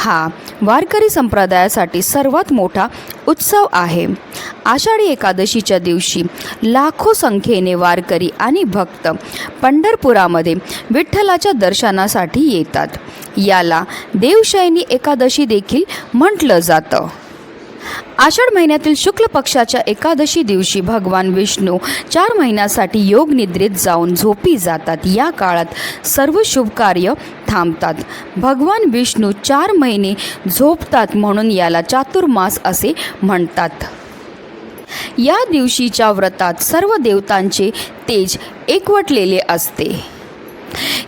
हा वारकरी संप्रदायासाठी सर्वात मोठा उत्सव आहे. आषाढी एकादशीच्या दिवशी लाखो संख्येने वारकरी आणि भक्त पंढरपुरामध्ये विठ्ठलाच्या दर्शनासाठी येतात. याला देवशयनी एकादशी देखील म्हटलं जातं. आषाढ महिन्यातील शुक्ल पक्षाच्या एकादशी दिवशी भगवान विष्णू चार महिन्यासाठी योग निद्रेत जाऊन झोपी जातात. या काळात सर्व शुभ कार्य थांबतात. भगवान विष्णू चार महिने झोपतात म्हणून याला चातुर्मास असे म्हणतात. या दिवशीच्या व्रतात सर्व देवतांचे तेज एकवटलेले असते.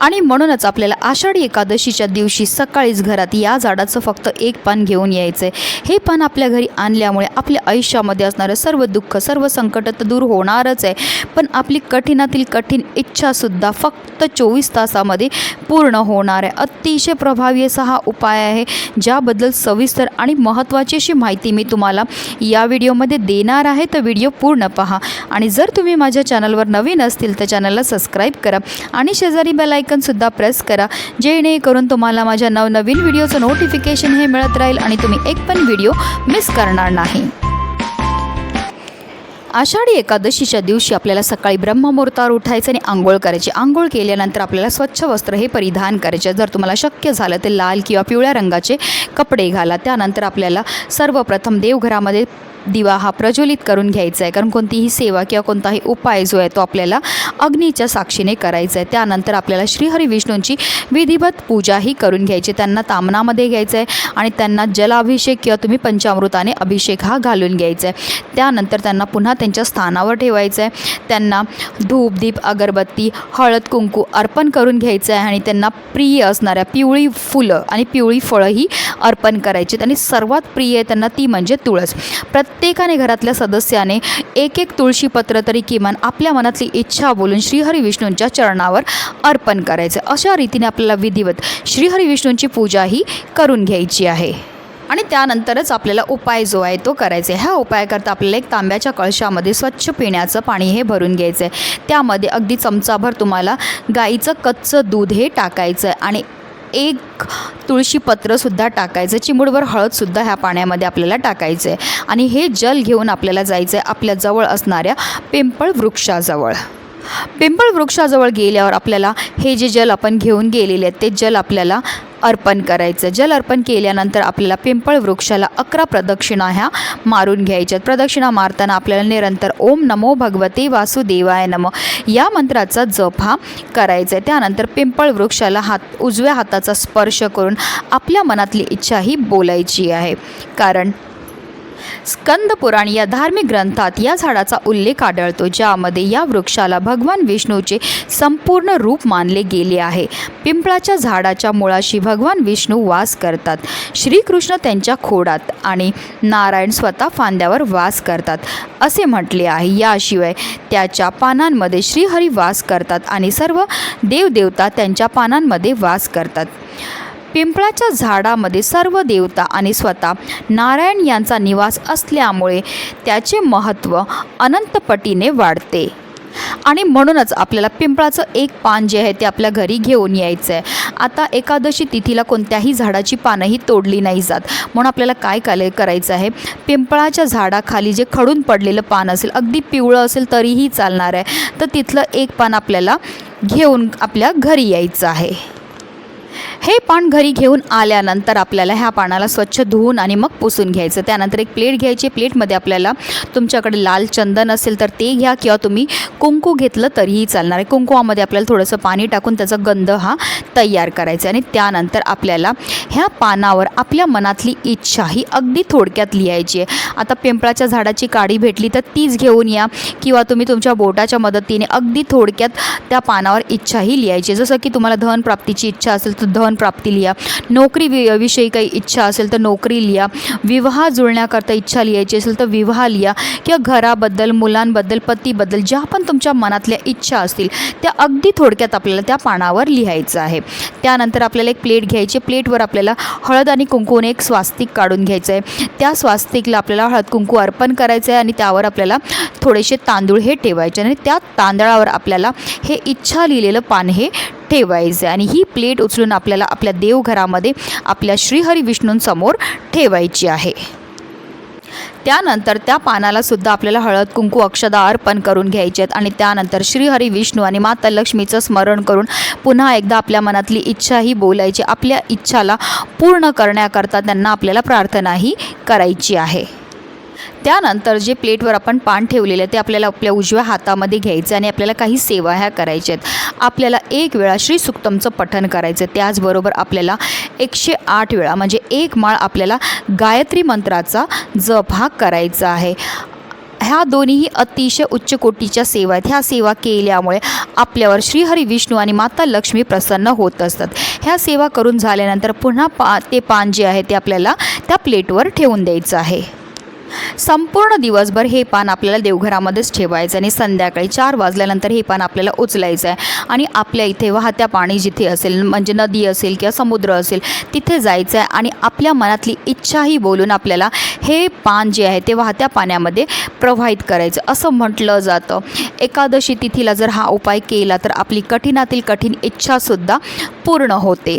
आणि म्हणूनच आपल्याला आषाढी एकादशीच्या दिवशी सकाळीच घरात या झाडाचं फक्त एक पान घेऊन यायचं आहे हे पान आपल्या घरी आणल्यामुळे आपल्या आयुष्यामध्ये असणारं सर्व दुःख सर्व संकट तर दूर होणारच आहे. पण आपली कठीणातील कठीण इच्छासुद्धा फक्त चोवीस तासामध्ये पूर्ण होणार आहे. अतिशय प्रभावी असा हा उपाय आहे ज्याबद्दल सविस्तर आणि महत्त्वाची अशी माहिती मी तुम्हाला या व्हिडिओमध्ये देणार आहे. तर व्हिडिओ पूर्ण पहा. आणि जर तुम्ही माझ्या चॅनलवर नवीन असतील तर चॅनलला सबस्क्राईब करा. आणि शेजारी बेल आयकनसुद्धा प्रेस करा. जेणेकरून तुम्हाला माझ्या नवनवीन व्हिडिओचं नोटिफिकेशन हे मिळत राहील आणि तुम्ही एक पण व्हिडिओ मिस करणार नाही. आषाढी एकादशीच्या दिवशी आपल्याला सकाळी ब्रह्ममुहूर्तावर उठायचं आणि आंघोळ करायची. आंघोळ केल्यानंतर आपल्याला स्वच्छ वस्त्र हे परिधान करायचे. जर तुम्हाला शक्य झालं तर लाल किंवा पिवळ्या रंगाचे कपडे घाला. त्यानंतर आपल्याला सर्वप्रथम देवघरामध्ये दिवा हा प्रज्वलित करून घ्यायचा आहे कारण कोणतीही सेवा किंवा कोणताही उपाय जो आहे तो आपल्याला अग्नीच्या साक्षीने करायचा आहे त्यानंतर आपल्याला श्रीहरी विष्णूंची विधिवत पूजाही करून घ्यायची. त्यांना तामनामध्ये घ्यायचं आहे आणि त्यांना जलाभिषेक किंवा तुम्ही पंचामृताने अभिषेक हा घालून घ्यायचा आहे त्यानंतर त्यांना पुन्हा त्यांच्या स्थानावर ठेवायचं आहे त्यांना धूप दीप अगरबत्ती हळद कुंकू अर्पण करून घ्यायचं आहे आणि त्यांना प्रिय असणाऱ्या पिवळी फुलं आणि पिवळी फळंही अर्पण करायची आणि सर्वात प्रिय आहे त्यांना ती म्हणजे तुळस. प्रत्येकाने घरातल्या सदस्याने एक एक तुळशीपत्र तरी किमान आपल्या मनातली इच्छा बोलून श्रीहरी विष्णूंच्या चरणावर अर्पण करायचं. अशा रीतीने आपल्याला विधिवत श्रीहरी विष्णूंची पूजाही करून घ्यायची आहे. आणि त्यानंतरच आपल्याला उपाय जो आहे तो करायचा आहे. ह्या उपायाकरता आपल्याला एक तांब्याच्या कळशामध्ये स्वच्छ पिण्याचं पाणी हे भरून घ्यायचं आहे त्यामध्ये अगदी चमचाभर तुम्हाला गाईचं कच्चं दूध हे टाकायचं आहे आणि एक तुळशीपत्रसुद्धा टाकायचं. चिमुडभर हळदसुद्धा ह्या पाण्यामध्ये आपल्याला टाकायचं आहे. आणि हे जल घेऊन आपल्याला जायचं आहे आपल्या जवळ असणाऱ्या पिंपळ वृक्षाजवळ. पिंपळ वृक्षाजवळ गेल्यावर आपल्याला हे जे जल आपण घेऊन गेलेले आहेत ते जल आपल्याला अर्पण करायचं. जल अर्पण केल्यानंतर आपल्याला पिंपळ वृक्षाला अकरा प्रदक्षिणा ह्या मारून घ्यायच्यात. प्रदक्षिणा मारताना आपल्याला निरंतर ओम नमो भगवते वासुदेवाय नमो या मंत्राचा जप हा करायचा आहे त्यानंतर पिंपळ वृक्षाला हात उजव्या हाताचा स्पर्श करून आपल्या मनातली इच्छा ही बोलायची आहे. कारण स्कंद पुराण या धार्मिक ग्रंथात या झाडाचा उल्लेख आढळतो ज्यामध्ये या वृक्षाला भगवान विष्णूचे संपूर्ण रूप मानले गेले आहे. पिंपळाच्या झाडाच्या मुळाशी भगवान विष्णू वास करतात. श्रीकृष्ण त्यांच्या खोडात आणि नारायण स्वतः फांद्यावर वास करतात असे म्हटले आहे. याशिवाय त्याच्या पानांमध्ये श्रीहरी वास करतात आणि सर्व देवदेवता त्यांच्या पानांमध्ये वास करतात. पिंपळाच्या झाडामध्ये सर्व देवता आणि स्वतः नारायण यांचा निवास असल्यामुळे त्याचे महत्त्व अनंतपटीने वाढते. आणि म्हणूनच आपल्याला पिंपळाचं एक पान जे आहे ते आपल्या घरी घेऊन यायचं आहे आता एकादशी तिथीला कोणत्याही झाडाची पानंही तोडली नाही जात. म्हणून आपल्याला काय काले करायचं आहे? पिंपळाच्या झाडाखाली जे खडून पडलेलं पान असेल अगदी पिवळं असेल तरीही चालणार आहे. तर तिथलं एक पान आपल्याला घेऊन आपल्या घरी यायचं आहे. हे पान घरी घेऊन आल्यानंतर आपल्याला ह्या पानाला स्वच्छ धुवून आणि मग पुसून घ्यायचं. त्यानंतर एक प्लेट घ्यायची. प्लेटमध्ये आपल्याला तुमच्याकडे लाल चंदन असेल तर ते घ्या किंवा तुम्ही कुंकू घेतलं तरीही चालणार आहे. कुंकुवामध्ये आपल्याला थोडंसं पाणी टाकून त्याचा गंध हा तयार करायचा आणि त्यानंतर आपल्याला ह्या पानावर आपल्या मनातली इच्छा ही अगदी थोडक्यात लिहायची आहे. आता पिंपळाच्या झाडाची काडी भेटली तर तीच घेऊन या किंवा तुम्ही तुमच्या बोटाच्या मदतीने अगदी थोडक्यात त्या पानावर इच्छाही लिहायची जसं की तुम्हाला धन प्राप्तीची इच्छा असेल तर धन प्राप्ती लिहा. नोकरी वि विषयी काही इच्छा असेल तर नोकरी लिहा. विवाह जुळण्याकरता इच्छा लिहायची असेल तर विवाह लिहा. किंवा घराबद्दल मुलांबद्दल पतीबद्दल ज्या पण तुमच्या मनातल्या इच्छा असतील त्या अगदी थोडक्यात आपल्याला त्या पानावर लिहायचं आहे. त्यानंतर आपल्याला एक प्लेट घ्यायची प्लेटवर आपल्याला हळद आणि कुंकूने एक स्वास्तिक काढून घ्यायचं आहे त्या स्वास्तिकला आपल्याला हळद कुंकू अर्पण करायचं आहे आणि त्यावर आपल्याला थोडेसे तांदूळ हे ठेवायचे आणि त्या तांदळावर आपल्याला हे इच्छा लिहिलेलं पान हे ठेवायचं आहे आणि ही प्लेट उचलून आपल्याला आपल्या देवघरामध्ये आपल्या श्रीहरी विष्णूंसमोर ठेवायची आहे. त्यानंतर त्या पानाला सुद्धा आपल्याला हळद कुंकू अक्षदा अर्पण करून घ्यायचे आहेत. आणि त्यानंतर श्रीहरी विष्णू आणि माता लक्ष्मीचं स्मरण करून पुन्हा एकदा आपल्या मनातली इच्छाही बोलायची. आपल्या इच्छाला पूर्ण करण्याकरता त्यांना आपल्याला प्रार्थनाही करायची आहे. त्यानंतर जे प्लेटवर आपण पान ठेवलेलं आहे ते आपल्याला आपल्या उजव्या हातामध्ये घ्यायचं आणि आपल्याला काही सेवा ह्या करायच्या आहेत. आपल्याला एक वेळा श्री सुक्तमचं पठन करायचं त्याचबरोबर आपल्याला एकशे आठ वेळा म्हणजे एक माळ आपल्याला गायत्री मंत्राचा जप हा करायचा आहे. ह्या दोन्हीही अतिशय उच्च कोटीच्या सेवा आहेत. ह्या सेवा केल्यामुळे आपल्यावर श्रीहरी विष्णू आणि माता लक्ष्मी प्रसन्न होत असतात. ह्या सेवा करून झाल्यानंतर पुन्हा पा ते पान जे आहे ते आपल्याला त्या प्लेटवर ठेवून द्यायचं आहे. संपूर्ण दिवसभर हे पान आपल्याला देवघरामध्येच ठेवायचं आणि संध्याकाळी चार वाजल्यानंतर हे पान आपल्याला उचलायचं आहे. आणि आपल्या इथे वाहत्या पाणी जिथे असेल म्हणजे नदी असेल किंवा समुद्र असेल तिथे जायचं आहे. आणि आपल्या मनातली इच्छाही बोलून आपल्याला हे पान जे आहे ते वाहत्या पाण्यामध्ये प्रवाहित करायचं असं म्हटलं जातं. एकादशी तिथीला जर हा उपाय केला तर आपली कठीणातील कठीण इच्छासुद्धा पूर्ण होते.